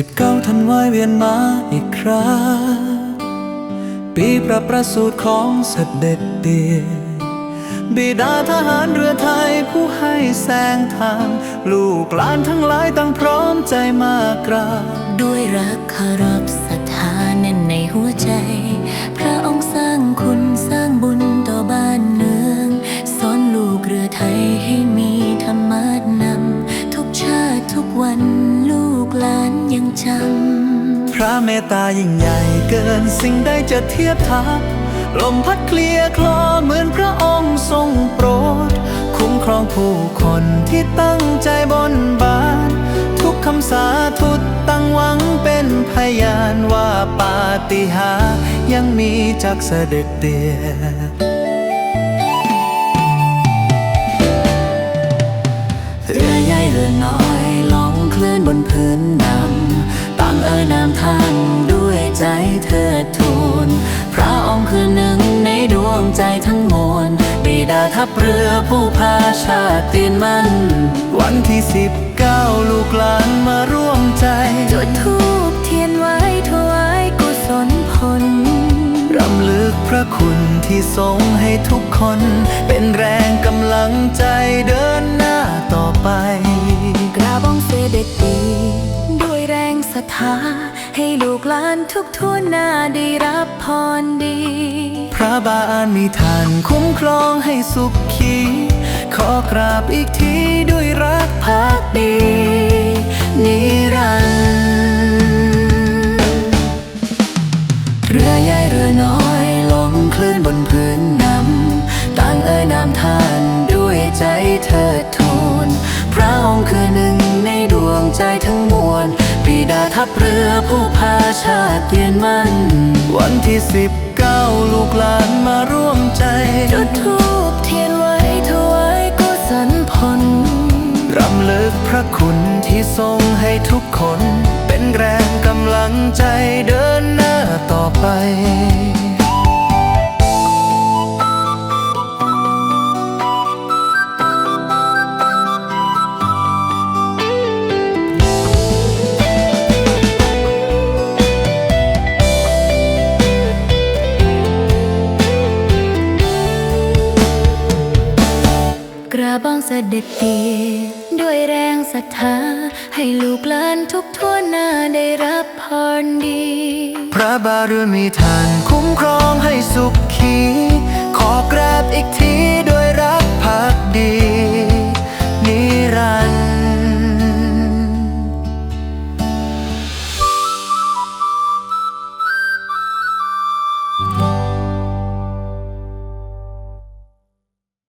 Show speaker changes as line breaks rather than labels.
สิบเก้าธันวายเวียนมาอีกคราปีประประสูตรของเสด็จเตียบิดาทหารเรือไทยผู้ให้แสงทาง ลูกหลานทั้งหลายตั้งพร้อมใจมากราบ
ด้วยรักเคารพศรัทธาแน่นในหัวใจ พระเมต
ตายิ่งใหญ่เกินสิ่งใดจะเทียบทับลมพัดเคลียคลอเหมือนพระองค์ทรงโปรด คุ้มครองผู้คนที่ตั้งใจบนบาน ทุกคำสาธุตั้งหวังเป็นพยานว่าปาฏิหาริย์ยังมีจากเสด็จเตีย
เรือใหญ่เรือน้อยล่องคลื่นบนพื้นน เอ่ยนามท่านด้วยใจเทิดทูนพระองค์คือหนึ่งในดวงใจทั้งมวลบิดาทัพเรือผู้พาชาติเตียนมัน
วันที่สิบเก้าลูกหลานมาร่วมใจ
จุดทูบเทียนไว้ถวายกุศลผล
รำลึกพระคุณที่ทรงให้ทุกคนเป็นแรง
ศรัทธา ให้ลูกหลานทุกทั่วหน้าได้รับพรดี
พระบาลมีทานคุ้มครองให้สุขขี ขอกราบอีกทีด้วยรักภักดีนิรันดร์
เรือใหญ่เรือน้อยลงคลื่นบนพื้น ทัพเรือผู้พาชาติเตียนมัน
วันที่สิบเก้าลูกหลานมาร่วมใจ
จุดทูบเทียนไว้ถวายกุศลผล
รำลึกพระคุณที่ทรงให้ทุกคน เป็นแรงกำลังใจเดินหน้าต่อไป
กระบองเสด็จเตียด้วยแรงศรัทธา ให้ลูกหลานทุกทั่วหน้าได้รับพรดี
พระบารมีท่านคุ้มครองให้สุขขีขอกราบอีกทีด้วยรักพักดี